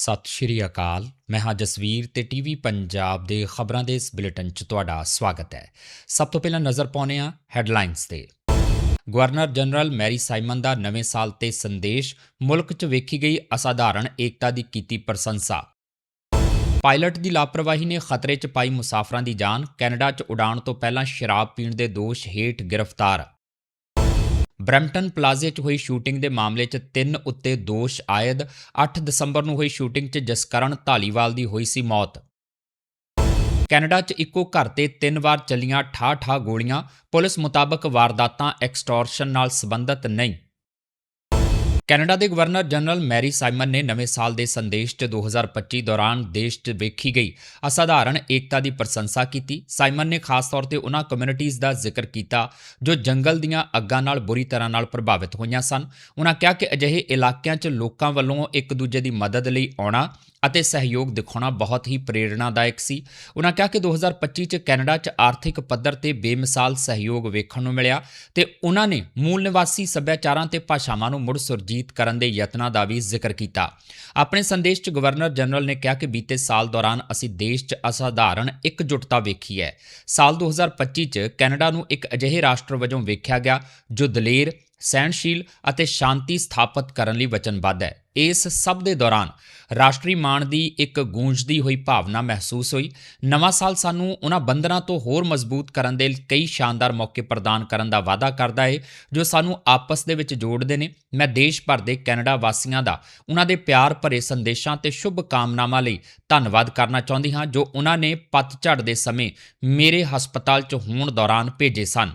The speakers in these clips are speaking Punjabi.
ਸਤਿ ਸ਼੍ਰੀ ਅਕਾਲ। ਮੈਂ ਹਾਂ ਜਸਵੀਰ ਤੇ ਟੀਵੀ ਪੰਜਾਬ ਦੇ ਖਬਰਾਂ ਦੇ ਇਸ ਬੁਲੇਟਿਨ 'ਚ ਤੁਹਾਡਾ ਸਵਾਗਤ ਹੈ। ਸਭ ਤੋਂ ਪਹਿਲਾਂ ਨਜ਼ਰ ਪਾਉਂਦੇ ਹਾਂ ਹੈਡਲਾਈਨਸ ਤੇ। ਗਵਰਨਰ ਜਨਰਲ ਮੈਰੀ ਸਾਈਮਨ ਦਾ ਨਵੇਂ ਸਾਲ ਤੇ ਸੰਦੇਸ਼ ਮੁਲਕ 'ਚ ਵੇਖੀ ਗਈ ਅਸਾਧਾਰਣ ਏਕਤਾ ਦੀ ਕੀਤੀ ਪ੍ਰਸ਼ੰਸਾ। ਪਾਇਲਟ ਦੀ ਲਾਪਰਵਾਹੀ ਨੇ ਖਤਰੇ 'ਚ ਪਾਈ ਮੁਸਾਫਰਾਂ ਦੀ ਜਾਨ ਕੈਨੇਡਾ 'ਚ ਉਡਾਣ ਤੋਂ ਪਹਿਲਾਂ ਸ਼ਰਾਬ ਪੀਣ ਦੇ ਦੋਸ਼ ਹੇਠ ਗ੍ਰਿਫਤਾਰ। ਬ੍ਰੈਂਪਟਨ ਪਲਾਜ਼ੇ 'ਚ ਹੋਈ ਸ਼ੂਟਿੰਗ ਦੇ ਮਾਮਲੇ 'ਚ ਤਿੰਨ ਉੱਤੇ ਦੋਸ਼ ਆਇਦ 8 ਦਸੰਬਰ ਨੂੰ ਹੋਈ ਸ਼ੂਟਿੰਗ 'ਚ ਜਸਕਰਨ ਢਾਲੀਵਾਲ ਦੀ ਹੋਈ ਸੀ ਮੌਤ। ਕੈਨੇਡਾ 'ਚ ਇੱਕੋ ਘਰ ਤੇ ਤਿੰਨ ਵਾਰ ਚੱਲੀਆਂ ਠਾ-ਠਾ ਗੋਲੀਆਂ, ਪੁਲਿਸ ਮੁਤਾਬਕ ਵਾਰਦਾਤਾਂ ਐਕਸਟੋਰਸ਼ਨ ਨਾਲ ਸੰਬੰਧਿਤ ਨਹੀਂ। ਕੈਨੇਡਾ ਦੇ ਗਵਰਨਰ ਜਨਰਲ ਮੈਰੀ ਸਾਈਮਨ ਨੇ ਨਵੇਂ ਸਾਲ ਦੇ ਸੰਦੇਸ਼ 'ਚ 2025 ਦੌਰਾਨ ਦੇਸ਼ 'ਚ ਵੇਖੀ ਗਈ ਅਸਾਧਾਰਣ ਏਕਤਾ ਦੀ ਪ੍ਰਸ਼ੰਸਾ ਕੀਤੀ। ਸਾਈਮਨ ਨੇ ਖਾਸ ਤੌਰ ਤੇ ਉਹਨਾਂ ਕਮਿਊਨਿਟੀਆਂ ਦਾ ਜ਼ਿਕਰ ਕੀਤਾ ਜੋ ਜੰਗਲ ਦੀਆਂ ਅੱਗਾਂ ਨਾਲ ਬੁਰੀ ਤਰ੍ਹਾਂ ਨਾਲ ਪ੍ਰਭਾਵਿਤ ਹੋਈਆਂ ਸਨ। ਉਹਨਾਂ ਕਿਹਾ ਕਿ ਅਜਿਹੇ ਇਲਾਕਿਆਂ 'ਚ ਲੋਕਾਂ ਵੱਲੋਂ ਇੱਕ ਦੂਜੇ ਦੀ ਮਦਦ ਲਈ ਆਉਣਾ ਅਤੇ ਸਹਿਯੋਗ ਦਿਖਾਉਣਾ ਬਹੁਤ ਹੀ ਪ੍ਰੇਰਣਾਦਾਇਕ ਸੀ। ਉਹਨਾਂ ਕਿਹਾ ਕਿ 2025 ਚ ਕੈਨੇਡਾ ਚ ਆਰਥਿਕ ਪੱਧਰ ਤੇ ਬੇਮਿਸਾਲ ਸਹਿਯੋਗ ਵੇਖਣ ਨੂੰ ਮਿਲਿਆ ਤੇ ਉਹਨਾਂ ਨੇ ਮੂਲ ਨਿਵਾਸੀ ਸੱਭਿਆਚਾਰਾਂ ਤੇ ਭਾਸ਼ਾਵਾਂ ਨੂੰ ਮੁੜ ਸੁਰਜੀਤ ਕਰਨ ਦੇ ਯਤਨਾਂ ਦਾ ਵੀ ਜ਼ਿਕਰ ਕੀਤਾ। ਆਪਣੇ ਸੰਦੇਸ਼ ਚ ਗਵਰਨਰ ਜਨਰਲ ਨੇ ਕਿਹਾ ਕਿ ਬੀਤੇ ਸਾਲ ਦੌਰਾਨ ਅਸੀਂ ਦੇਸ਼ ਚ ਅਸਾਧਾਰਣ ਇਕਜੁੱਟਤਾ ਵੇਖੀ ਹੈ। ਸਾਲ 2025 ਚ ਕੈਨੇਡਾ ਨੂੰ ਇੱਕ ਅਜਿਹੇ ਰਾਸ਼ਟਰ ਵਜੋਂ ਵੇਖਿਆ ਗਿਆ ਜੋ ਦਲੇਰ, ਸਹਿਣਸ਼ੀਲ ਅਤੇ ਸ਼ਾਂਤੀ ਸਥਾਪਿਤ ਕਰਨ ਲਈ ਵਚਨਬੱਧ ਹੈ। ਇਸ ਸਭ ਦੇ ਦੌਰਾਨ ਰਾਸ਼ਟਰੀ ਮਾਣ ਦੀ ਇੱਕ ਗੂੰਜਦੀ ਹੋਈ ਭਾਵਨਾ ਮਹਿਸੂਸ ਹੋਈ। ਨਵਾਂ ਸਾਲ ਸਾਨੂੰ ਉਹਨਾਂ ਬੰਧਨਾਂ ਤੋਂ ਹੋਰ ਮਜ਼ਬੂਤ ਕਰਨ ਦੇ ਕਈ ਸ਼ਾਨਦਾਰ ਮੌਕੇ ਪ੍ਰਦਾਨ ਕਰਨ ਦਾ ਵਾਅਦਾ ਕਰਦਾ ਹੈ, ਜੋ ਸਾਨੂੰ ਆਪਸ ਦੇ ਵਿੱਚ ਜੋੜਦੇ ਨੇ। ਮੈਂ ਦੇਸ਼ ਭਰ ਦੇ ਕੈਨੇਡਾ ਵਾਸੀਆਂ ਦਾ ਉਹਨਾਂ ਦੇ ਪਿਆਰ ਭਰੇ ਸੰਦੇਸ਼ਾਂ ਤੇ ਸ਼ੁਭ ਕਾਮਨਾਵਾਂ ਲਈ ਧੰਨਵਾਦ ਕਰਨਾ ਚਾਹੁੰਦੀ ਹਾਂ, ਜੋ ਉਹਨਾਂ ਨੇ ਪਤਝੜ ਦੇ ਸਮੇਂ ਮੇਰੇ ਹਸਪਤਾਲ 'ਚ ਹੋਣ ਦੌਰਾਨ ਭੇਜੇ ਸਨ।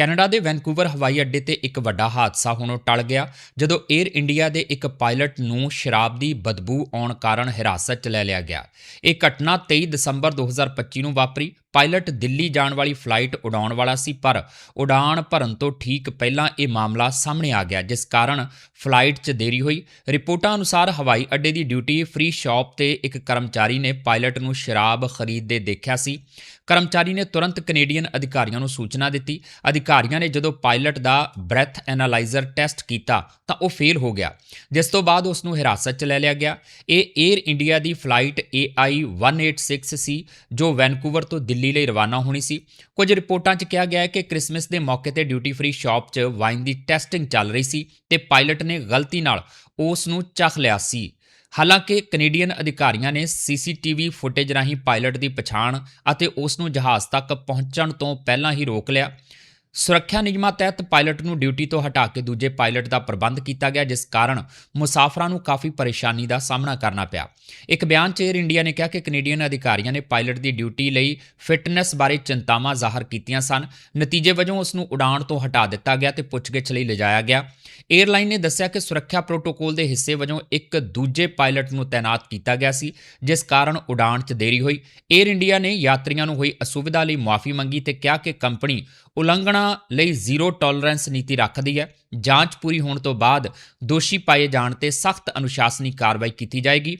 ਕੈਨੇਡਾ ਦੇ ਵੈਨਕੂਵਰ ਹਵਾਈ ਅੱਡੇ ਤੇ ਇੱਕ ਵੱਡਾ ਹਾਦਸਾ ਹੋਣੋਂ ਟਲ ਗਿਆ, ਜਦੋਂ 에ਅਰ ਇੰਡੀਆ ਦੇ ਇੱਕ ਪਾਇਲਟ ਨੂੰ ਸ਼ਰਾਬ ਦੀ ਬਦਬੂ ਆਉਣ ਕਾਰਨ ਹਿਰਾਸਤ 'ਚ ਲੈ ਲਿਆ ਗਿਆ। ਇਹ ਘਟਨਾ 23 ਦਸੰਬਰ 2025 ਨੂੰ ਵਾਪਰੀ ਪਾਇਲਟ ਦਿੱਲੀ ਜਾਣ ਵਾਲੀ ਫਲਾਈਟ ਉਡਾਉਣ ਵਾਲਾ ਸੀ, ਪਰ ਉਡਾਣ ਭਰਨ ਤੋਂ ਠੀਕ ਪਹਿਲਾਂ ਇਹ ਮਾਮਲਾ ਸਾਹਮਣੇ ਆ ਗਿਆ, ਜਿਸ ਕਾਰਨ ਫਲਾਈਟ 'ਚ ਦੇਰੀ ਹੋਈ। ਰਿਪੋਰਟਾਂ ਅਨੁਸਾਰ ਹਵਾਈ ਅੱਡੇ ਦੀ ਡਿਊਟੀ ਫ੍ਰੀ ਸ਼ਾਪ ਤੇ ਇੱਕ ਕਰਮਚਾਰੀ ਨੇ ਪਾਇਲਟ ਨੂੰ ਸ਼ਰਾਬ ਖਰੀਦਦੇ ਦੇਖਿਆ ਸੀ। ਕਰਮਚਾਰੀ ਨੇ ਤੁਰੰਤ ਕੈਨੇਡੀਅਨ ਅਧਿਕਾਰੀਆਂ ਨੂੰ ਸੂਚਨਾ ਦਿੱਤੀ। ਅਧਿਕਾਰੀਆਂ ਨੇ ਜਦੋਂ ਪਾਇਲਟ ਦਾ ਬ੍ਰੈਥ ਐਨਾਲਾਈਜ਼ਰ ਟੈਸਟ ਕੀਤਾ, ਤਾਂ ਉਹ ਫੇਲ ਹੋ ਗਿਆ, ਜਿਸ ਤੋਂ ਬਾਅਦ ਉਸ ਨੂੰ ਹਿਰਾਸਤ 'ਚ ਲੈ ਲਿਆ ਗਿਆ। ਇਹ 에ਅਰ ਇੰਡੀਆ ਦੀ ਫਲਾਈਟ AI 186 ਸੀ, ਜੋ ਵੈਨਕੂਵਰ ਤੋਂ ਦਿੱਲੀ ਦਿੱਲੀ ਲਈ ਰਵਾਨਾ ਹੋਣੀ ਸੀ। ਕੁਝ ਰਿਪੋਰਟਾਂ 'ਚ ਕਿਹਾ ਗਿਆ ਹੈ ਕਿ ਕ੍ਰਿਸਮਸ ਦੇ ਮੌਕੇ ਤੇ ਡਿਊਟੀ ਫ੍ਰੀ ਸ਼ਾਪ 'ਚ ਵਾਈਨ ਦੀ ਟੈਸਟਿੰਗ ਚੱਲ ਰਹੀ ਸੀ ਤੇ ਪਾਇਲਟ ਨੇ ਗਲਤੀ ਨਾਲ ਉਸ ਨੂੰ ਚੱਖ ਲਿਆ ਸੀ। ਹਾਲਾਂਕਿ ਕੈਨੇਡੀਅਨ ਅਧਿਕਾਰੀਆਂ ਨੇ ਸੀਸੀਟੀਵੀ ਫੁਟੇਜ ਰਾਹੀਂ ਪਾਇਲਟ ਦੀ ਪਛਾਣ ਅਤੇ ਉਸ ਨੂੰ ਜਹਾਜ਼ ਤੱਕ ਪਹੁੰਚਣ ਤੋਂ ਪਹਿਲਾਂ ਹੀ ਰੋਕ ਲਿਆ। ਸੁਰੱਖਿਆ ਨਿਯਮਾਂ ਤਹਿਤ ਪਾਇਲਟ ਨੂੰ ਡਿਊਟੀ ਤੋਂ ਹਟਾ ਕੇ ਦੂਜੇ ਪਾਇਲਟ ਦਾ ਪ੍ਰਬੰਧ ਕੀਤਾ ਗਿਆ, ਜਿਸ ਕਾਰਨ ਮੁਸਾਫਰਾਂ ਨੂੰ ਕਾਫੀ ਪਰੇਸ਼ਾਨੀ ਦਾ ਸਾਹਮਣਾ ਕਰਨਾ ਪਿਆ। ਇੱਕ ਬਿਆਨ 'ਚ 에ਅਰ ਇੰਡੀਆ ਨੇ ਕਿਹਾ ਕਿ ਕੈਨੇਡੀਅਨ ਅਧਿਕਾਰੀਆਂ ਨੇ ਪਾਇਲਟ ਦੀ ਡਿਊਟੀ ਲਈ ਫਿਟਨੈਸ ਬਾਰੇ ਚਿੰਤਾਵਾਂ ਜ਼ਾਹਰ ਕੀਤੀਆਂ ਸਨ। ਨਤੀਜੇ ਵਜੋਂ ਉਸ ਨੂੰ ਉਡਾਣ ਤੋਂ ਹਟਾ ਦਿੱਤਾ ਗਿਆ ਤੇ ਪੁੱਛਗਿੱਛ ਲਈ ਲਿਜਾਇਆ ਗਿਆ। 에ਅਰਲਾਈਨ ਨੇ ਦੱਸਿਆ ਕਿ ਸੁਰੱਖਿਆ ਪ੍ਰੋਟੋਕੋਲ ਦੇ ਹਿੱਸੇ ਵਜੋਂ ਇੱਕ ਦੂਜੇ ਪਾਇਲਟ ਨੂੰ ਤਾਇਨਾਤ ਕੀਤਾ ਗਿਆ ਸੀ, ਜਿਸ ਕਾਰਨ ਉਡਾਣ 'ਚ ਦੇਰੀ ਹੋਈ। 에ਅਰ ਇੰਡੀਆ ਨੇ ਯਾਤਰੀਆਂ ਨੂੰ ਹੋਈ ਅਸੁਵਿਧਾ ਲਈ ਮਾਫੀ ਮੰਗੀ ਤੇ ਕਿਹਾ ਕਿ ਕੰਪਨੀ ਉਲੰਘਣਾ ਲਈ ਜ਼ੀਰੋ ਟੋਲਰੈਂਸ ਨੀਤੀ ਰੱਖਦੀ ਹੈ। ਜਾਂਚ ਪੂਰੀ ਹੋਣ ਤੋਂ ਬਾਅਦ ਦੋਸ਼ੀ ਪਾਏ ਜਾਣ ਤੇ ਸਖਤ ਅਨੁਸ਼ਾਸਨੀ ਕਾਰਵਾਈ ਕੀਤੀ ਜਾਏਗੀ।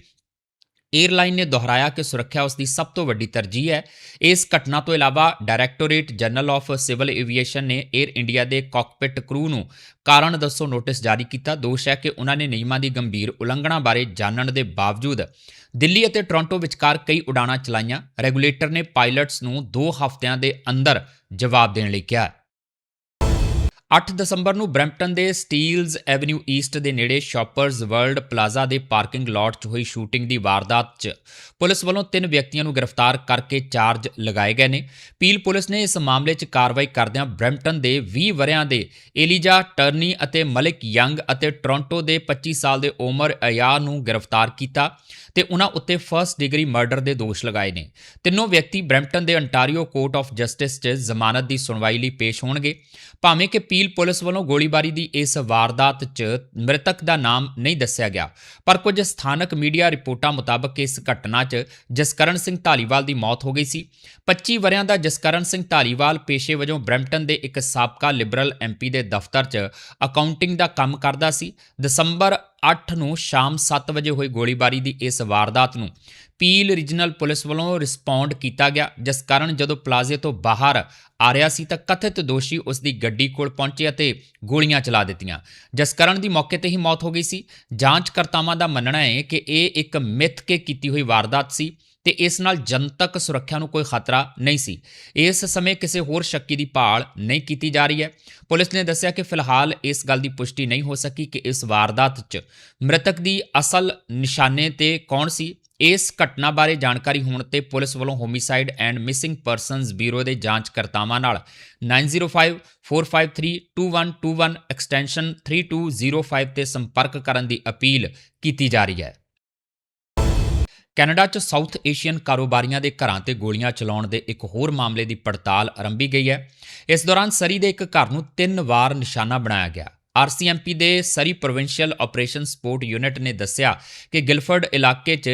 ਏਅਰਲਾਈਨ ਨੇ ਦੁਹਰਾਇਆ ਕਿ ਸੁਰੱਖਿਆ ਉਸ ਦੀ ਸਭ ਤੋਂ ਵੱਡੀ ਤਰਜੀਹ ਹੈ। ਇਸ ਘਟਨਾ ਤੋਂ ਇਲਾਵਾ Directorate General of Civil Aviation ਨੇ 에ਅਰ ਇੰਡੀਆ ਦੇ ਕਾਕਪਿਟ ਕਰੂ ਨੂੰ ਕਾਰਨ ਦੱਸੋ ਨੋਟਿਸ ਜਾਰੀ ਕੀਤਾ। ਦੋਸ਼ ਹੈ ਕਿ ਉਹਨਾਂ ਨੇ ਨਿਯਮਾਂ ਦੀ ਗੰਭੀਰ ਉਲੰਘਣਾ ਬਾਰੇ ਜਾਣਨ ਦੇ ਬਾਵਜੂਦ ਦਿੱਲੀ ਅਤੇ ਟੋਰਾਂਟੋ ਵਿਚਕਾਰ ਕਈ ਉਡਾਣਾਂ ਚਲਾਈਆਂ। ਰੈਗੂਲੇਟਰ ਨੇ ਪਾਇਲਟਸ ਨੂੰ 2 ਹਫ਼ਤਿਆਂ ਦੇ ਅੰਦਰ ਜਵਾਬ ਦੇਣ ਲਈ ਕਿਹਾ। 8 ਦਸੰਬਰ ਨੂੰ ਬ੍ਰੈਂਪਟਨ ਦੇ ਸਟੀਲਜ਼ ਐਵਨਿਊ ਈਸਟ ਦੇ ਨੇੜੇ ਸ਼ਾਪਰਜ਼ ਵਰਲਡ ਪਲਾਜ਼ਾ ਦੇ ਪਾਰਕਿੰਗ ਲਾਟ 'ਚ ਹੋਈ ਸ਼ੂਟਿੰਗ ਦੀ ਵਾਰਦਾਤ 'ਚ ਪੁਲਿਸ ਵੱਲੋਂ ਤਿੰਨ ਵਿਅਕਤੀਆਂ ਨੂੰ ਗ੍ਰਿਫਤਾਰ ਕਰਕੇ ਚਾਰਜ ਲਗਾਏ ਗਏ ਨੇ। ਪੀਲ ਪੁਲਿਸ ਨੇ ਇਸ ਮਾਮਲੇ 'ਚ ਕਾਰਵਾਈ ਕਰਦਿਆਂ ਬ੍ਰੈਂਪਟਨ ਦੇ 20 ਵਰਿਆਂ ਦੇ ਏਲੀਜਾ ਟਰਨੀ ਅਤੇ ਮਲਿਕ ਯੰਗ ਅਤੇ ਟੋਰਾਂਟੋ ਦੇ 25 ਸਾਲ ਦੇ ਉਮਰ ਅਯਾ ਨੂੰ ਗ੍ਰਿਫਤਾਰ ਕੀਤਾ ਤੇ ਉਹਨਾਂ ਉੱਤੇ ਫਰਸਟ ਡਿਗਰੀ ਮਰਡਰ ਦੇ ਦੋਸ਼ ਲਗਾਏ ਨੇ। ਤਿੰਨੋਂ ਵਿਅਕਤੀ ਬ੍ਰੈਂਪਟਨ ਦੇ ਅੰਟਾਰੀਓ ਕੋਰਟ ਆਫ ਜਸਟਿਸ 'ਚ ਜ਼ਮਾਨਤ ਦੀ ਸੁਣਵਾਈ ਲਈ ਪੇਸ਼ ਹੋਣਗੇ। ਭਾਵੇਂ ਕਿ ਪੀਲ ਪੁਲਿਸ ਵੱਲੋਂ ਗੋਲੀਬਾਰੀ ਦੀ ਇਸ ਵਾਰਦਾਤ 'ਚ ਮ੍ਰਿਤਕ ਦਾ ਨਾਮ ਨਹੀਂ ਦੱਸਿਆ ਗਿਆ। ਪਰ ਕੁਝ ਸਥਾਨਕ ਮੀਡੀਆ ਰਿਪੋਰਟਾਂ ਮੁਤਾਬਕ ਇਸ ਘਟਨਾ 'ਚ ਜਸਕਰਨ ਸਿੰਘ ਢਾਲੀਵਾਲ ਦੀ ਮੌਤ ਹੋ ਗਈ ਸੀ। 25 ਵਰਿਆਂ ਦਾ ਜਸਕਰਨ ਸਿੰਘ ਢਾਲੀਵਾਲ ਪੇਸ਼ੇ ਵਜੋਂ ਬ੍ਰੈਂਪਟਨ ਦੇ ਇੱਕ ਸਾਬਕਾ ਲਿਬਰਲ ਐਮਪੀ ਦੇ ਦਫ਼ਤਰ 'ਚ ਅਕਾਊਂਟਿੰਗ ਦਾ ਕੰਮ ਕਰਦਾ ਸੀ। ਦਸੰਬਰ 8 ਨੂੰ ਸ਼ਾਮ 7 ਵਜੇ ਹੋਈ ਗੋਲੀਬਾਰੀ ਦੀ ਇਸ ਵਾਰਦਾਤ ਨੂੰ ਪੀਲ ਰੀਜਨਲ ਪੁਲਿਸ ਵੱਲੋਂ ਰਿਸਪੌਂਡ ਕੀਤਾ ਗਿਆ, ਜਿਸ ਕਾਰਨ ਜਦੋਂ ਪਲਾਜ਼ੇ ਤੋਂ ਬਾਹਰ ਆ ਰਿਹਾ ਸੀ ਤਾਂ ਕਥਿਤ ਦੋਸ਼ੀ ਉਸ ਦੀ ਗੱਡੀ ਕੋਲ ਪਹੁੰਚੇ ਅਤੇ ਗੋਲੀਆਂ ਚਲਾ ਦਿੱਤੀਆਂ। ਜਿਸ ਕਾਰਨ ਦੀ ਮੌਕੇ ਤੇ ਹੀ ਮੌਤ ਹੋ ਗਈ ਸੀ। ਜਾਂਚਕਰਤਾਵਾਂ ਦਾ ਮੰਨਣਾ ਹੈ ਕਿ ਇਹ ਇੱਕ ਮਿੱਥ ਕੇ ਕੀਤੀ ਹੋਈ ਵਾਰਦਾਤ ਸੀ ਤੇ ਇਸ ਨਾਲ ਜਨਤਕ ਸੁਰੱਖਿਆ ਨੂੰ ਕੋਈ ਖਤਰਾ ਨਹੀਂ ਸੀ। ਇਸ ਸਮੇਂ ਕਿਸੇ ਹੋਰ ਸ਼ੱਕੀ ਦੀ ਭਾਲ ਨਹੀਂ ਕੀਤੀ ਜਾ ਰਹੀ ਹੈ। ਪੁਲਿਸ ਨੇ ਦੱਸਿਆ ਕਿ ਫਿਲਹਾਲ ਇਸ ਗੱਲ ਦੀ ਪੁਸ਼ਟੀ ਨਹੀਂ ਹੋ ਸਕੀ ਕਿ ਇਸ ਵਾਰਦਾਤ 'ਚ ਮ੍ਰਿਤਕ ਦੀ ਅਸਲ ਨਿਸ਼ਾਨੇ ਤੇ ਕੌਣ ਸੀ। ਇਸ ਘਟਨਾ ਬਾਰੇ ਜਾਣਕਾਰੀ ਹੋਣ ਤੇ ਪੁਲਿਸ ਵੱਲੋਂ homicide and missing persons bureau ਦੇ ਜਾਂਚਕਰਤਾਵਾਂ ਨਾਲ 9054532121 ਐਕਸਟੈਂਸ਼ਨ 3205 ਤੇ ਸੰਪਰਕ ਕਰਨ ਦੀ ਅਪੀਲ ਕੀਤੀ ਜਾ ਰਹੀ ਹੈ। ਕੈਨੇਡਾ 'ਚ ਸਾਊਥ ਏਸ਼ੀਅਨ ਕਾਰੋਬਾਰੀਆਂ ਦੇ ਘਰਾਂ ਤੇ ਗੋਲੀਆਂ ਚਲਾਉਣ ਦੇ ਇੱਕ ਹੋਰ ਮਾਮਲੇ ਦੀ ਪੜਤਾਲ ਆਰੰਭੀ ਗਈ ਹੈ। ਇਸ ਦੌਰਾਨ ਸਰੀ ਦੇ ਇੱਕ ਘਰ ਨੂੰ ਤਿੰਨ ਵਾਰ ਨਿਸ਼ਾਨਾ ਬਣਾਇਆ ਗਿਆ। ਆਰਸੀਐਮਪੀ ਦੇ Surrey provincial operation support unit ਨੇ ਦੱਸਿਆ ਕਿ ਗਿਲਫਰਡ ਇਲਾਕੇ 'ਚ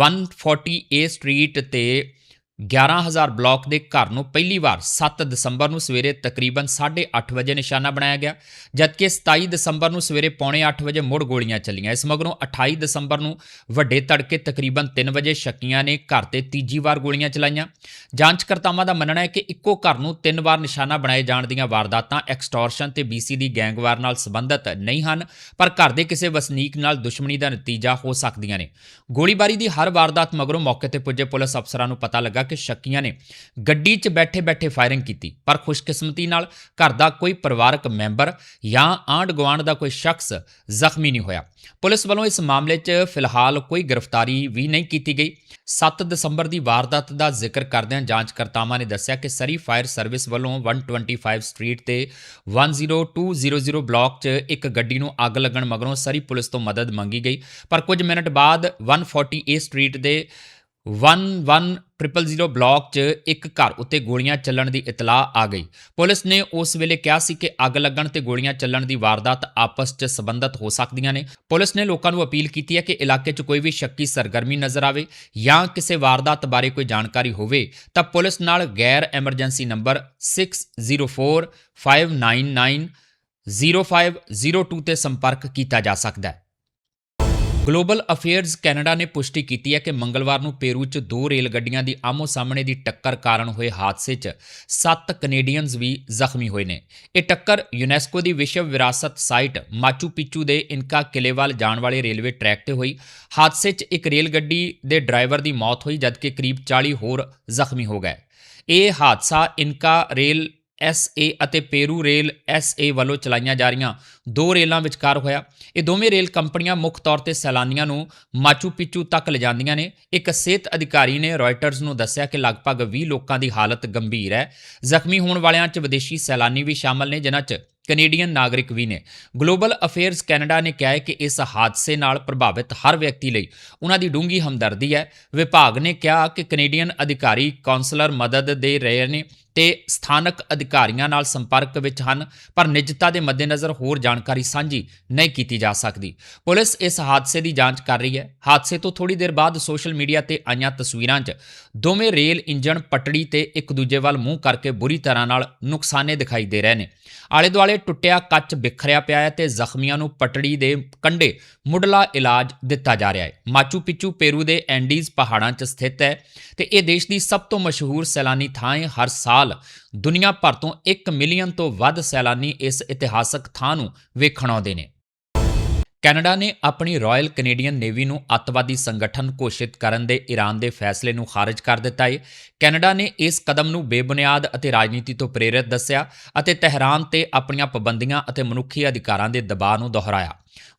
140 ਏ ਸਟਰੀਟ ਤੇ 11000 ਬਲਾਕ ਦੇ ਘਰ ਨੂੰ ਪਹਿਲੀ ਵਾਰ 7 ਦਸੰਬਰ ਨੂੰ ਸਵੇਰੇ ਤਕਰੀਬਨ 8:30 ਵਜੇ ਨਿਸ਼ਾਨਾ ਬਣਾਇਆ ਗਿਆ, ਜਦਕਿ 27 ਦਸੰਬਰ ਨੂੰ ਸਵੇਰੇ ਪੌਣੇ 8 ਵਜੇ ਮੁੜ ਗੋਲੀਆਂ ਚੱਲੀਆਂ। ਇਸ ਮਗਰੋਂ 28 ਦਸੰਬਰ ਨੂੰ ਵੱਡੇ ਤੜਕੇ ਤਕਰੀਬਨ 3 ਵਜੇ ਸ਼ੱਕੀਆਂ ਨੇ ਘਰ ਤੇ ਤੀਜੀ ਵਾਰ ਗੋਲੀਆਂ ਚਲਾਈਆਂ। ਜਾਂਚਕਰਤਾਵਾਂ ਦਾ ਮੰਨਣਾ ਹੈ ਕਿ ਇੱਕੋ ਘਰ ਨੂੰ ਤਿੰਨ ਵਾਰ ਨਿਸ਼ਾਨਾ ਬਣਾਏ ਜਾਣ ਦੀਆਂ ਵਾਰਦਾਤਾਂ ਐਕਸਟੋਰਸ਼ਨ ਤੇ ਬੀਸੀ ਦੀ ਗੈਂਗਵਾਰ ਨਾਲ ਸੰਬੰਧਿਤ ਨਹੀਂ ਹਨ, ਪਰ ਘਰ ਦੇ ਕਿਸੇ ਵਸਨੀਕ ਨਾਲ ਦੁਸ਼ਮਣੀ ਦਾ ਨਤੀਜਾ ਹੋ ਸਕਦੀਆਂ ਨੇ। ਗੋਲੀਬਾਰੀ ਦੀ ਹਰ ਵਾਰਦਾਤ ਮਗਰੋਂ ਮੌਕੇ ਤੇ ਪੁੱਜੇ ਪੁਲਿਸ ਅਫਸਰਾਂ ਨੂੰ ਪਤਾ ਲੱਗਾ ਲੱਗਾ ਕਿ ਸ਼ੱਕੀਆਂ ਨੇ ਗੱਡੀ 'ਚ ਬੈਠੇ-ਬੈਠੇ ਫਾਇਰਿੰਗ ਕੀਤੀ। ਪਰ ਖੁਸ਼ਕਿਸਮਤੀ ਨਾਲ ਘਰ ਦਾ ਕੋਈ ਪਰਿਵਾਰਕ ਮੈਂਬਰ ਜਾਂ ਆਂਢ ਗੁਆਂਢ ਦਾ ਕੋਈ ਸ਼ਖਸ ਜ਼ਖਮੀ ਨਹੀਂ ਹੋਇਆ। ਪੁਲਿਸ ਵੱਲੋਂ ਇਸ ਮਾਮਲੇ 'ਚ ਫਿਲਹਾਲ ਕੋਈ ਗ੍ਰਿਫਤਾਰੀ ਵੀ ਨਹੀਂ ਕੀਤੀ ਗਈ। 7 ਦਸੰਬਰ ਦੀ ਵਾਰਦਾਤ ਦਾ ਜ਼ਿਕਰ ਕਰਦਿਆਂ ਜਾਂਚਕਰਤਾਵਾਂ ਨੇ ਦੱਸਿਆ ਕਿ ਸਰੀ ਫਾਇਰ ਸਰਵਿਸ ਵੱਲੋਂ 125 ਸਟਰੀਟ ਤੇ 10200 ਬਲਾਕ 'ਚ ਇੱਕ ਗੱਡੀ ਨੂੰ ਅੱਗ ਲੱਗਣ ਮਗਰੋਂ ਸਰੀ ਪੁਲਿਸ ਤੋਂ ਮਦਦ ਮੰਗੀ ਗਈ। ਪਰ ਕੁਝ ਮਿੰਟ ਬਾਅਦ 140 ਏ ਸਟਰੀਟ ਦੇ 11000 ਬਲਾਕ 'ਚ ਇੱਕ ਘਰ ਉੱਤੇ ਗੋਲੀਆਂ ਚੱਲਣ ਦੀ ਇਤਲਾਹ ਆ ਗਈ। ਪੁਲਿਸ ਨੇ ਉਸ ਵੇਲੇ ਕਿਹਾ ਸੀ ਕਿ ਅੱਗ ਲੱਗਣ ਤੇ ਗੋਲੀਆਂ ਚੱਲਣ ਦੀ ਵਾਰਦਾਤ ਆਪਸ 'ਚ ਸੰਬੰਧਿਤ ਹੋ ਸਕਦੀਆਂ ਨੇ। ਪੁਲਿਸ ਨੇ ਲੋਕਾਂ ਨੂੰ ਅਪੀਲ ਕੀਤੀ ਹੈ ਕਿ ਇਲਾਕੇ 'ਚ ਕੋਈ ਵੀ ਸ਼ੱਕੀ ਸਰਗਰਮੀ ਨਜ਼ਰ ਆਵੇ ਜਾਂ ਕਿਸੇ ਵਾਰਦਾਤ ਬਾਰੇ ਕੋਈ ਜਾਣਕਾਰੀ ਹੋਵੇ, ਤਾਂ ਪੁਲਿਸ ਨਾਲ ਗੈਰ ਐਮਰਜੈਂਸੀ ਨੰਬਰ 604 599 0502 ਤੇ ਸੰਪਰਕ ਕੀਤਾ ਜਾ ਸਕਦਾ ਹੈ। ਗਲੋਬਲ ਅਫੇਅਰਸ ਕੈਨੇਡਾ ਨੇ ਪੁਸ਼ਟੀ ਕੀਤੀ ਹੈ ਕਿ ਮੰਗਲਵਾਰ ਨੂੰ ਪੇਰੂ 'ਚ ਦੋ ਰੇਲ ਗੱਡੀਆਂ ਦੀ ਆਮੋ-ਸਾਹਮਣੇ ਦੀ ਟੱਕਰ ਕਾਰਨ ਹੋਏ ਹਾਦਸੇ 'ਚ 7 ਕੈਨੇਡੀਅਨਜ਼ ਵੀ ਜ਼ਖਮੀ ਹੋਏ ਨੇ। ਇਹ ਟੱਕਰ ਯੂਨੈਸਕੋ ਦੀ ਵਿਸ਼ਵ ਵਿਰਾਸਤ ਸਾਈਟ ਮਾਚੂ ਪਿਚੂ ਦੇ ਇਨਕਾ ਕਿਲੇ ਜਾਣ ਵਾਲੇ ਰੇਲਵੇ ਟਰੈਕ ਤੇ ਹੋਈ। ਹਾਦਸੇ 'ਚ ਇੱਕ ਰੇਲ ਗੱਡੀ ਦੇ ਡਰਾਈਵਰ ਦੀ ਮੌਤ ਹੋਈ, ਜਦਕਿ ਕਰੀਬ 40 ਹੋਰ ਜ਼ਖਮੀ ਹੋ ਗਏ। ਇਹ ਹਾਦਸਾ ਇਨਕਾ ਰੇਲ ਐਸਏ ਅਤੇ ਪੇਰੂ ਰੇਲ ਐਸਏ ਵੱਲੋਂ ਚਲਾਈਆਂ ਜਾ ਰਹੀਆਂ ਦੋ ਰੇਲਾਂ ਵਿਚਕਾਰ ਹੋਇਆ। ਇਹ ਦੋਵੇਂ ਰੇਲ ਕੰਪਨੀਆਂ ਮੁੱਖ ਤੌਰ ਤੇ ਸੈਲਾਨੀਆਂ ਨੂੰ ਮਾਚੂ ਪਿਚੂ ਤੱਕ ਲਿਜਾਂਦੀਆਂ ਨੇ। ਇੱਕ ਸਿਹਤ ਅਧਿਕਾਰੀ ਨੇ ਰਾਇਟਰਜ਼ ਨੂੰ ਦੱਸਿਆ ਕਿ ਲਗਭਗ 20 ਲੋਕਾਂ ਦੀ ਹਾਲਤ ਗੰਭੀਰ ਹੈ। ਜ਼ਖਮੀ ਹੋਣ ਵਾਲਿਆਂ 'ਚ ਵਿਦੇਸ਼ੀ ਸੈਲਾਨੀ ਵੀ ਸ਼ਾਮਲ ਨੇ, ਜਿਨ੍ਹਾਂ 'ਚ ਕੈਨੇਡੀਅਨ ਨਾਗਰਿਕ ਵੀ ਨੇ। ਗਲੋਬਲ ਅਫੇਅਰਸ ਕੈਨੇਡਾ ਨੇ ਕਿਹਾ ਹੈ ਕਿ ਇਸ ਹਾਦਸੇ ਨਾਲ ਪ੍ਰਭਾਵਿਤ ਹਰ ਵਿਅਕਤੀ ਲਈ ਉਹਨਾਂ ਦੀ ਡੂੰਗੀ ਹਮਦਰਦੀ ਹੈ। ਵਿਭਾਗ ਨੇ ਕਿਹਾ ਕਿ ਕੈਨੇਡੀਅਨ ਅਧਿਕਾਰੀ ਕਾਉਂਸਲਰ ਮਦਦ ਦੇ ਰਹੇ ਨੇ ਤੇ ਸਥਾਨਕ ਅਧਿਕਾਰੀਆਂ ਨਾਲ ਸੰਪਰਕ ਵਿੱਚ ਹਨ, ਪਰ ਨਿੱਜਤਾ ਦੇ ਮੱਦੇਨਜ਼ਰ ਹੋਰ ਜਾਣਕਾਰੀ ਸਾਂਝੀ ਨਹੀਂ ਕੀਤੀ ਜਾ ਸਕਦੀ। ਪੁਲਿਸ ਇਸ ਹਾਦਸੇ ਦੀ ਜਾਂਚ ਕਰ ਰਹੀ ਹੈ। ਹਾਦਸੇ ਤੋਂ ਥੋੜੀ ਦੇਰ ਬਾਅਦ ਸੋਸ਼ਲ ਮੀਡੀਆ ਤੇ ਆਈਆਂ ਤਸਵੀਰਾਂ 'ਚ ਦੋਵੇਂ ਰੇਲ ਇੰਜਣ ਪਟੜੀ ਤੇ ਇੱਕ ਦੂਜੇ ਵੱਲ ਮੂੰਹ ਕਰਕੇ ਬੁਰੀ ਤਰ੍ਹਾਂ ਨਾਲ ਨੁਕਸਾਨੇ ਦਿਖਾਈ ਦੇ ਰਹੇ ਨੇ। ਆਲੇ ਦੁਆਲੇ ਟੁੱਟਿਆ ਕੱਚ ਬਿਖਰਿਆ ਪਿਆ ਹੈ ਤੇ ਜ਼ਖਮੀਆਂ ਨੂੰ ਪਟੜੀ ਦੇ ਕੰਢੇ ਮੁੱਢਲਾ ਇਲਾਜ ਦਿੱਤਾ ਜਾ ਰਿਹਾ ਹੈ। ਮਾਚੂ ਪਿਚੂ ਪੇਰੂ ਦੇ ਐਂਡੀਜ਼ ਪਹਾੜਾਂ 'ਚ ਸਥਿਤ ਹੈ ਤੇ ਇਹ ਦੇਸ਼ ਦੀ ਸਭ ਤੋਂ ਮਸ਼ਹੂਰ ਸੈਲਾਨੀ ਥਾਂ ਹੈ। ਹਰ ਸਾਲ ਦੁਨੀਆ ਭਰ ਤੋਂ 1 ਮਿਲੀਅਨ ਤੋਂ ਵੱਧ ਸੈਲਾਨੀ ਇਸ ਇਤਿਹਾਸਕ ਥਾਂ ਨੂੰ ਵੇਖਣ ਆਉਂਦੇ ਨੇ। ਕੈਨੇਡਾ ਨੇ ਆਪਣੀ ਰਾਇਲ ਕੈਨੇਡੀਅਨ ਨੇਵੀ ਨੂੰ ਅੱਤਵਾਦੀ ਸੰਗਠਨ ਘੋਸ਼ਿਤ ਕਰਨ ਦੇ ਈਰਾਨ ਦੇ ਫੈਸਲੇ ਨੂੰ ਖਾਰਜ ਕਰ ਦਿੱਤਾ ਹੈ ਕੈਨੇਡਾ ਨੇ ਇਸ ਕਦਮ ਨੂੰ ਬੇਬੁਨਿਆਦ ਅਤੇ ਰਾਜਨੀਤੀ ਤੋਂ ਪ੍ਰੇਰਿਤ ਦੱਸਿਆ ਅਤੇ ਤਹਿਰਾਨ ਤੇ ਆਪਣੀਆਂ ਪਾਬੰਦੀਆਂ ਅਤੇ ਮਨੁੱਖੀ ਅਧਿਕਾਰਾਂ ਦੇ ਦਬਾਅ ਨੂੰ ਦੁਹਰਾਇਆ।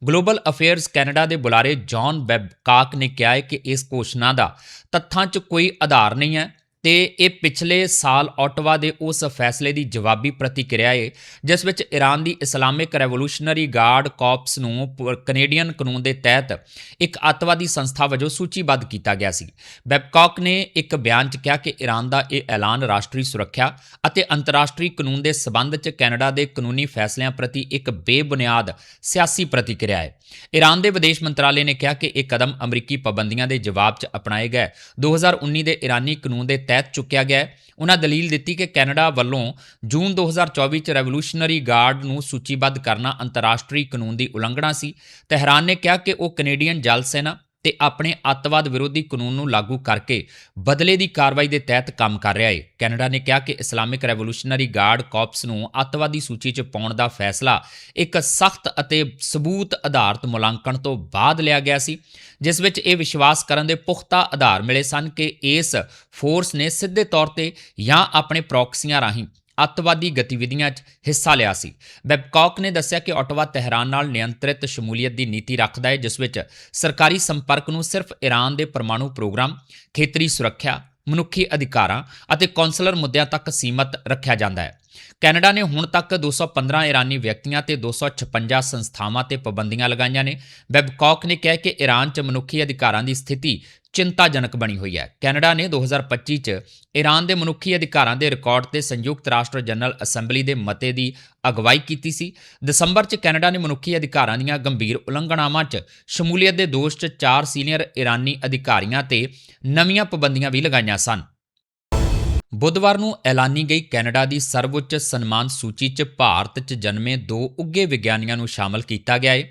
ਗਲੋਬਲ ਅਫੇਅਰਸ ਕੈਨੇਡਾ ਦੇ ਬੁਲਾਰੇ ਜੌਨ ਬੈਬਕਾਕ ਨੇ ਕਿਹਾ ਹੈ ਕਿ ਇਸ ਘੋਸ਼ਣਾ ਦਾ ਤੱਥਾਂ 'ਚ ਕੋਈ ਆਧਾਰ ਨਹੀਂ ਹੈ। ਤੇ ਇਹ ਪਿਛਲੇ ਸਾਲ ਆਟਵਾ ਦੇ ਉਸ ਫੈਸਲੇ ਦੀ ਜਵਾਬੀ ਪ੍ਰਤੀਕਿਰਿਆ ਹੈ ਜਿਸ ਵਿੱਚ ਈਰਾਨ ਦੀ ਇਸਲਾਮਿਕ ਰੈਵੋਲੂਸ਼ਨਰੀ ਗਾਰਡ ਕਾਰਪਸ ਨੂੰ ਪ- ਕੈਨੇਡੀਅਨ ਕਾਨੂੰਨ ਦੇ ਤਹਿਤ ਇੱਕ ਅੱਤਵਾਦੀ ਸੰਸਥਾ ਵਜੋਂ ਸੂਚੀਬੱਧ ਕੀਤਾ ਗਿਆ ਸੀ। ਬੈਬਕਾਕ ਨੇ ਇੱਕ ਬਿਆਨ 'ਚ ਕਿਹਾ ਕਿ ਈਰਾਨ ਦਾ ਇਹ ਐਲਾਨ ਰਾਸ਼ਟਰੀ ਸੁਰੱਖਿਆ ਅਤੇ ਅੰਤਰਰਾਸ਼ਟਰੀ ਕਾਨੂੰਨ ਦੇ ਸਬੰਧ 'ਚ ਕੈਨੇਡਾ ਦੇ ਕਾਨੂੰਨੀ ਫੈਸਲਿਆਂ ਪ੍ਰਤੀ ਇੱਕ ਬੇਬੁਨਿਆਦ ਸਿਆਸੀ ਪ੍ਰਤੀਕਿਰਿਆ ਹੈ ਈਰਾਨ ਦੇ ਵਿਦੇਸ਼ ਮੰਤਰਾਲੇ ਨੇ ਕਿਹਾ ਕਿ ਇਹ ਕਦਮ ਅਮਰੀਕੀ ਪਾਬੰਦੀਆਂ ਦੇ ਜਵਾਬ 'ਚ ਅਪਣਾਏ ਗਏ। 2019 ਦੇ ਈਰਾਨੀ ਕਾਨੂੰਨ ਦੇ ਤਹਿਤ ਚੁੱਕਿਆ ਗਿਆ ਹੈ। ਉਹਨਾਂ ਦਲੀਲ ਦਿੱਤੀ ਕਿ ਕੈਨੇਡਾ ਵੱਲੋਂ ਜੂਨ 2024 ਚ ਰੈਵੋਲੂਸ਼ਨਰੀ ਗਾਰਡ ਨੂੰ ਸੂਚੀਬੱਧ ਕਰਨਾ ਅੰਤਰਰਾਸ਼ਟਰੀ ਕਾਨੂੰਨ ਦੀ ਉਲੰਘਣਾ ਸੀ ਤਹਿਰਾਨ ਨੇ ਕਿਹਾ ਕਿ ਉਹ ਕੈਨੇਡੀਅਨ ਜਲ ਸੈਨਾ ਤੇ ਆਪਣੇ ਅੱਤਵਾਦ ਵਿਰੋਧੀ ਕਾਨੂੰਨ ਨੂੰ ਲਾਗੂ ਕਰਕੇ ਬਦਲੇ ਦੀ ਕਾਰਵਾਈ ਦੇ ਤਹਿਤ ਕੰਮ ਕਰ ਰਿਹਾ ਹੈ ਕੈਨੇਡਾ ਨੇ ਕਿਹਾ ਕਿ ਇਸਲਾਮਿਕ ਰੈਵੋਲੂਸ਼ਨਰੀ ਗਾਰਡ ਕਾਰਪਸ ਨੂੰ ਅੱਤਵਾਦੀ ਸੂਚੀ 'ਚ ਪਾਉਣ ਦਾ ਫੈਸਲਾ ਇੱਕ ਸਖਤ ਅਤੇ ਸਬੂਤ ਆਧਾਰਿਤ ਮੁਲਾਂਕਣ ਤੋਂ ਬਾਅਦ ਲਿਆ ਗਿਆ ਸੀ, ਜਿਸ ਵਿੱਚ ਇਹ ਵਿਸ਼ਵਾਸ ਕਰਨ ਦੇ ਪੁਖਤਾ ਆਧਾਰ ਮਿਲੇ ਸਨ ਕਿ ਇਸ ਫੋਰਸ ਨੇ ਸਿੱਧੇ ਤੌਰ ਤੇ ਜਾਂ ਆਪਣੇ ਪ੍ਰੌਕਸੀਆਂ ਰਾਹੀਂ ਅੱਤਵਾਦੀ ਗਤੀਵਿਧੀਆਂ 'ਚ ਹਿੱਸਾ ਲਿਆ ਸੀ। ਬੈਬਕਾਕ ਨੇ ਦੱਸਿਆ ਕਿ ਆਟਵਾ ਤਹਿਰਾਨ ਨਾਲ ਨਿਯੰਤਰਿਤ ਸ਼ਮੂਲੀਅਤ ਦੀ ਨੀਤੀ ਰੱਖਦਾ ਹੈ, ਜਿਸ ਵਿੱਚ ਸਰਕਾਰੀ ਸੰਪਰਕ ਨੂੰ ਸਿਰਫ ਈਰਾਨ ਦੇ ਪਰਮਾਣੂ ਪ੍ਰੋਗਰਾਮ, ਖੇਤਰੀ ਸੁਰੱਖਿਆ, ਮਨੁੱਖੀ ਅਧਿਕਾਰਾਂ ਅਤੇ ਕੌਂਸਲਰ ਮੁੱਦਿਆਂ ਤੱਕ ਸੀਮਤ ਰੱਖਿਆ ਜਾਂਦਾ ਹੈ। ਕੈਨੇਡਾ ਨੇ ਹੁਣ ਤੱਕ 215 ਈਰਾਨੀ ਵਿਅਕਤੀਆਂ ਤੇ 256 ਸੰਸਥਾਵਾਂ ਤੇ ਪਾਬੰਦੀਆਂ ਲਗਾਈਆਂ ਨੇ। ਬੈਬਕਾਕ ਨੇ ਕਿਹਾ ਕਿ ਈਰਾਨ 'ਚ ਮਨੁੱਖੀ ਅਧਿਕਾਰਾਂ ਦੀ ਸਥਿਤੀ ਚਿੰਤਾਜਨਕ ਬਣੀ ਹੋਈ ਹੈ। ਕੈਨੇਡਾ ਨੇ 2025 ਚ ਈਰਾਨ ਦੇ ਮਨੁੱਖੀ ਅਧਿਕਾਰਾਂ ਦੇ ਰਿਕਾਰਡ ਤੇ ਸੰਯੁਕਤ ਰਾਸ਼ਟਰ ਜਨਰਲ ਅਸੈਂਬਲੀ ਦੇ ਮਤੇ ਦੀ ਅਗਵਾਈ ਕੀਤੀ ਸੀ। ਦਸੰਬਰ ਚ ਕੈਨੇਡਾ ਨੇ ਮਨੁੱਖੀ ਅਧਿਕਾਰਾਂ ਦੀਆਂ ਗੰਭੀਰ ਉਲੰਘਣਾਵਾਂ ਚ ਸ਼ਮੂਲੀਅਤ ਦੇ ਦੋਸ਼ ਚ ਚਾਰ ਸੀਨੀਅਰ ਈਰਾਨੀ ਅਧਿਕਾਰੀਆਂ ਤੇ ਨਵੀਆਂ ਪਾਬੰਦੀਆਂ ਵੀ ਲਗਾਈਆਂ ਸਨ। ਬੁੱਧਵਾਰ ਨੂੰ ਐਲਾਨੀ ਗਈ ਕੈਨੇਡਾ ਦੀ ਸਰਵਉੱਚ ਸਨਮਾਨ ਸੂਚੀ 'ਚ ਭਾਰਤ 'ਚ ਜਨਮੇ ਦੋ ਉੱਗੇ ਵਿਗਿਆਨੀਆਂ ਨੂੰ ਸ਼ਾਮਲ ਕੀਤਾ ਗਿਆ ਹੈ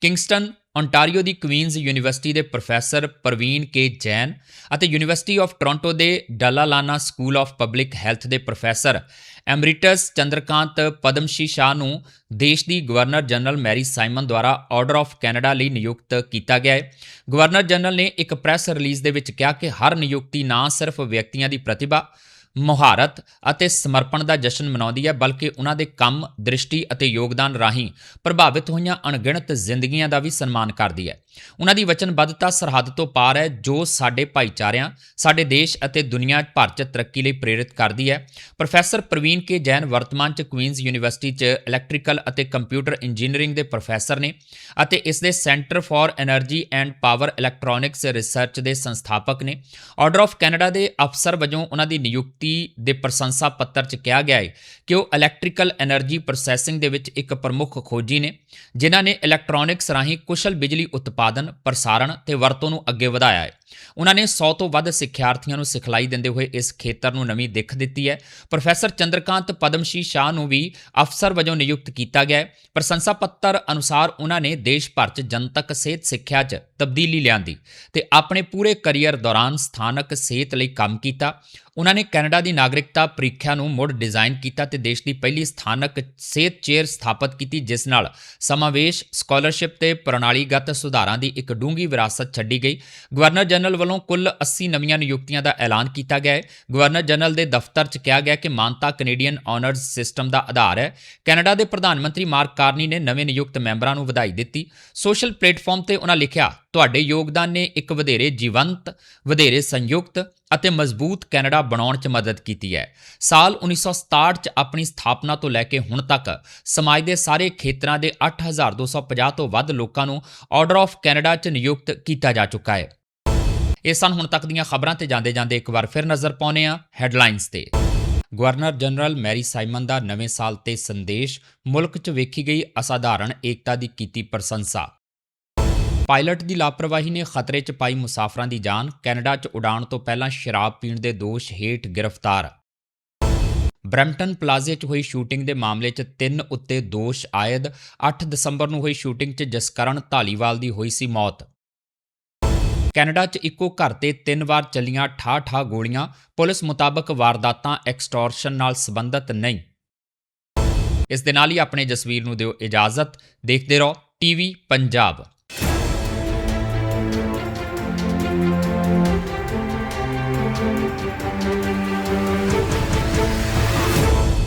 ਕਿੰਗਸਟਨ ਓਨਟਾਰੀਓ ਦੀ ਕੁਈਨਜ਼ ਯੂਨੀਵਰਸਿਟੀ ਦੇ ਪ੍ਰੋਫੈਸਰ ਪ੍ਰਵੀਨ ਕੇ ਜੈਨ ਅਤੇ ਯੂਨੀਵਰਸਿਟੀ ਆਫ ਟੋਰਾਂਟੋ ਦੇ Dalla Lana School of Public Health ਦੇ ਪ੍ਰੋਫੈਸਰ ਐਮਰੀਟਸ ਚੰਦਰਕਾਂਤ ਪਦਮਸ਼ੀ ਸ਼ਾਹ ਨੂੰ ਦੇਸ਼ ਦੀ ਗਵਰਨਰ ਜਨਰਲ ਮੈਰੀ ਸਾਈਮਨ ਦੁਆਰਾ ਆਰਡਰ ਆਫ ਕੈਨੇਡਾ ਲਈ ਨਿਯੁਕਤ ਕੀਤਾ ਗਿਆ ਹੈ। ਗਵਰਨਰ ਜਨਰਲ ਨੇ ਇੱਕ ਪ੍ਰੈਸ ਰਿਲੀਜ਼ ਦੇ ਵਿੱਚ ਕਿਹਾ ਕਿ ਹਰ ਨਿਯੁਕਤੀ ਨਾ ਸਿਰਫ ਵਿਅਕਤੀਆਂ ਦੀ ਪ੍ਰਤਿਭਾ ਮੁਹਾਰਤ ਅਤੇ ਸਮਰਪਣ ਦਾ ਜਸ਼ਨ ਮਨਾਉਂਦੀ ਹੈ ਬਲਕਿ ਉਹਨਾਂ ਦੇ ਕੰਮ, ਦ੍ਰਿਸ਼ਟੀ ਅਤੇ ਯੋਗਦਾਨ ਰਾਹੀਂ ਪ੍ਰਭਾਵਿਤ ਹੋਈਆਂ ਅਣਗਿਣਤ ਜ਼ਿੰਦਗੀਆਂ ਦਾ ਵੀ ਸਨਮਾਨ ਕਰਦੀ ਹੈ। ਉਹਨਾਂ ਦੀ ਵਚਨਬੱਧਤਾ ਸਰਹੱਦ ਤੋਂ ਪਾਰ ਹੈ, ਜੋ ਸਾਡੇ ਭਾਈਚਾਰਿਆਂ, ਸਾਡੇ ਦੇਸ਼ ਅਤੇ ਦੁਨੀਆ ਭਰ 'ਚ ਤਰੱਕੀ ਲਈ ਪ੍ਰੇਰਿਤ ਕਰਦੀ ਹੈ। ਪ੍ਰੋਫੈਸਰ ਪ੍ਰਵੀਨ ਕੇ ਜੈਨ ਵਰਤਮਾਨ 'ਚ ਕੁਈਨਜ਼ ਯੂਨੀਵਰਸਿਟੀ 'ਚ ਇਲੈਕਟ੍ਰੀਕਲ ਅਤੇ ਕੰਪਿਊਟਰ ਇੰਜੀਨੀਅਰਿੰਗ ਦੇ ਪ੍ਰੋਫੈਸਰ ਨੇ ਅਤੇ ਇਸ ਦੇ centre for energy and power electronics research ਦੇ ਸੰਸਥਾਪਕ ਨੇ। ਆਰਡਰ ਆਫ ਕੈਨੇਡਾ ਦੇ ਅਫਸਰ ਵਜੋਂ ਉਹਨਾਂ ਦੀ ਨਿਯੁਕਤੀ ਦੇ ਪ੍ਰਸ਼ੰਸਾ ਪੱਤਰ 'ਚ ਕਿਹਾ ਗਿਆ ਹੈ ਕਿ ਉਹ ਇਲੈਕਟ੍ਰੀਕਲ એનર્ਜੀ ਪ੍ਰੋਸੈਸਿੰਗ ਦੇ ਵਿੱਚ ਇੱਕ ਪ੍ਰਮੁੱਖ ਖੋਜੀ ਨੇ, ਜਿਨ੍ਹਾਂ ਨੇ ਇਲੈਕਟ੍ਰੋਨਿਕਸ ਰਾਹੀਂ ਕੁਸ਼ਲ ਬਿਜਲੀ ਉਤਪਾਦਨ ਪ੍ਰਸਾਰਣ ਤੇ ਵਰਤੋਂ ਨੂੰ ਅੱਗੇ ਵਧਾਇਆ ਹੈ। ਉਹਨਾਂ ਨੇ 100 ਤੋਂ ਵੱਧ ਸਿੱਖਿਆਰਥੀਆਂ ਨੂੰ ਸਿਖਲਾਈ ਦਿੰਦੇ ਹੋਏ ਇਸ ਖੇਤਰ ਨੂੰ ਨਵੀਂ ਦਿੱਖ ਦਿੱਤੀ ਹੈ। ਪ੍ਰੋਫੈਸਰ ਚੰਦਰਕਾਂਤ ਪਦਮਸ਼ੀ ਸ਼ਾਹ ਨੂੰ ਵੀ ਅਫਸਰ ਵਜੋਂ ਨਿਯੁਕਤ ਕੀਤਾ ਗਿਆ ਹੈ। ਪ੍ਰਸ਼ੰਸਾ ਪੱਤਰ ਅਨੁਸਾਰ ਉਹਨਾਂ ਨੇ ਦੇਸ਼ ਭਰ 'ਚ ਜਨਤਕ ਸਿਹਤ ਸਿੱਖਿਆ 'ਚ ਤਬਦੀਲੀ ਲਿਆਂਦੀ ਤੇ ਆਪਣੇ ਪੂਰੇ ਕੈਰੀਅਰ ਦੌਰਾਨ ਸਥਾਨਕ ਸਿਹਤ ਲਈ ਕੰਮ ਕੀਤਾ। ਉਹਨਾਂ ਨੇ ਕੈਨੇਡਾ ਦੀ ਨਾਗਰਿਕਤਾ ਪ੍ਰੀਖਿਆ ਨੂੰ ਮੁੜ ਡਿਜ਼ਾਈਨ ਕੀਤਾ ਤੇ ਦੇਸ਼ ਦੀ ਪਹਿਲੀ ਸਥਾਨਕ ਸਿਹਤ ਚੇਅਰ ਸਥਾਪਿਤ ਕੀਤੀ ਜਿਸ ਨਾਲ ਸਮਾਵੇਸ਼, ਸਕਾਲਰਸ਼ਿਪ ਤੇ ਪ੍ਰਣਾਲੀਗਤ ਸੁਧਾਰਾਂ ਦੀ ਇੱਕ ਡੂੰਘੀ ਵਿਰਾਸਤ ਛੱਡੀ ਗਈ। ਗਵਰਨਰ ਜਨਰਲ ਵੱਲੋਂ ਕੁੱਲ 80 ਨਵੀਆਂ ਨਿਯੁਕਤੀਆਂ ਦਾ ਐਲਾਨ ਕੀਤਾ ਗਿਆ ਹੈ। ਗਵਰਨਰ ਜਨਰਲ ਦੇ ਦਫ਼ਤਰ 'ਚ ਕਿਹਾ ਗਿਆ ਕਿ ਮਾਨਤਾ ਕੈਨੇਡੀਅਨ ਆਨਰਜ਼ ਸਿਸਟਮ ਦਾ ਆਧਾਰ ਹੈ। ਕੈਨੇਡਾ ਦੇ ਪ੍ਰਧਾਨ ਮੰਤਰੀ ਮਾਰਕ ਕਾਰਨੀ ਨੇ ਨਵੇਂ ਨਿਯੁਕਤ ਮੈਂਬਰਾਂ ਨੂੰ ਵਧਾਈ ਦਿੱਤੀ। ਸੋਸ਼ਲ ਪਲੇਟਫਾਰਮ ਤੇ ਉਹਨਾਂ ਲਿਖਿਆ ਤੁਹਾਡੇ ਯੋਗਦਾਨ ਨੇ ਇੱਕ ਵਧੇਰੇ ਜੀਵੰਤ, ਵਧੇਰੇ ਸੰਯੁਕਤ ਅਤੇ ਮਜ਼ਬੂਤ ਕੈਨੇਡਾ ਬਣਾਉਣ 'ਚ ਮਦਦ ਕੀਤੀ ਹੈ। ਸਾਲ 1967 'ਚ ਆਪਣੀ ਸਥਾਪਨਾ ਤੋਂ ਲੈ ਕੇ ਹੁਣ ਤੱਕ ਸਮਾਜ ਦੇ ਸਾਰੇ ਖੇਤਰਾਂ ਦੇ 8250 ਤੋਂ ਵੱਧ ਲੋਕਾਂ ਨੂੰ ਆਰਡਰ ਆਫ ਕੈਨੇਡਾ 'ਚ ਨਿਯੁਕਤ ਕੀਤਾ ਜਾ ਚੁੱਕਾ ਹੈ। ਇਹ ਸਨ ਹੁਣ ਤੱਕ ਦੀਆਂ ਖਬਰਾਂ ਤੇ ਜਾਂਦੇ ਜਾਂਦੇ ਇੱਕ ਵਾਰ ਫਿਰ ਨਜ਼ਰ ਪਾਉਂਦੇ ਹਾਂ ਹੈਡਲਾਈਨਸ ਤੇ ਗਵਰਨਰ ਜਨਰਲ ਮੈਰੀ ਸਾਈਮਨ ਦਾ ਨਵੇਂ ਸਾਲ ਤੇ ਸੰਦੇਸ਼ ਮੁਲਕ 'ਚ ਵੇਖੀ ਗਈ ਅਸਾਧਾਰਣ ਏਕਤਾ ਦੀ ਕੀਤੀ ਪ੍ਰਸ਼ੰਸਾ ਪਾਇਲਟ ਦੀ ਲਾਪਰਵਾਹੀ ਨੇ ਖਤਰੇ 'ਚ ਪਾਈ ਮੁਸਾਫਰਾਂ ਦੀ ਜਾਨ, ਕੈਨੇਡਾ 'ਚ ਉਡਾਣ ਤੋਂ ਪਹਿਲਾਂ ਸ਼ਰਾਬ ਪੀਣ ਦੇ ਦੋਸ਼ ਹੇਠ ਗ੍ਰਿਫਤਾਰ। ਬ੍ਰੈਂਪਟਨ ਪਲਾਜ਼ੇ 'ਚ ਹੋਈ ਸ਼ੂਟਿੰਗ ਦੇ ਮਾਮਲੇ 'ਚ ਤਿੰਨ ਉੱਤੇ ਦੋਸ਼ ਆਇਦ 8 ਦਸੰਬਰ ਨੂੰ ਹੋਈ ਸ਼ੂਟਿੰਗ 'ਚ ਜਸਕਰਨ ਢਾਲੀਵਾਲ ਦੀ ਹੋਈ ਸੀ ਮੌਤ। ਕੈਨੇਡਾ 'ਚ ਇੱਕੋ ਘਰ ਤੇ ਤਿੰਨ ਵਾਰ ਚੱਲੀਆਂ ਠਾ-ਠਾ ਗੋਲੀਆਂ, ਪੁਲਿਸ ਮੁਤਾਬਕ ਵਾਰਦਾਤਾਂ ਐਕਸਟੋਰਸ਼ਨ ਨਾਲ ਸੰਬੰਧਿਤ ਨਹੀਂ। ਇਸ ਦੇ ਨਾਲ ਹੀ ਆਪਣੇ ਜਸਵੀਰ ਨੂੰ ਦਿਓ ਇਜਾਜ਼ਤ, ਦੇਖਦੇ ਰਹੋ ਟੀਵੀ ਪੰਜਾਬ।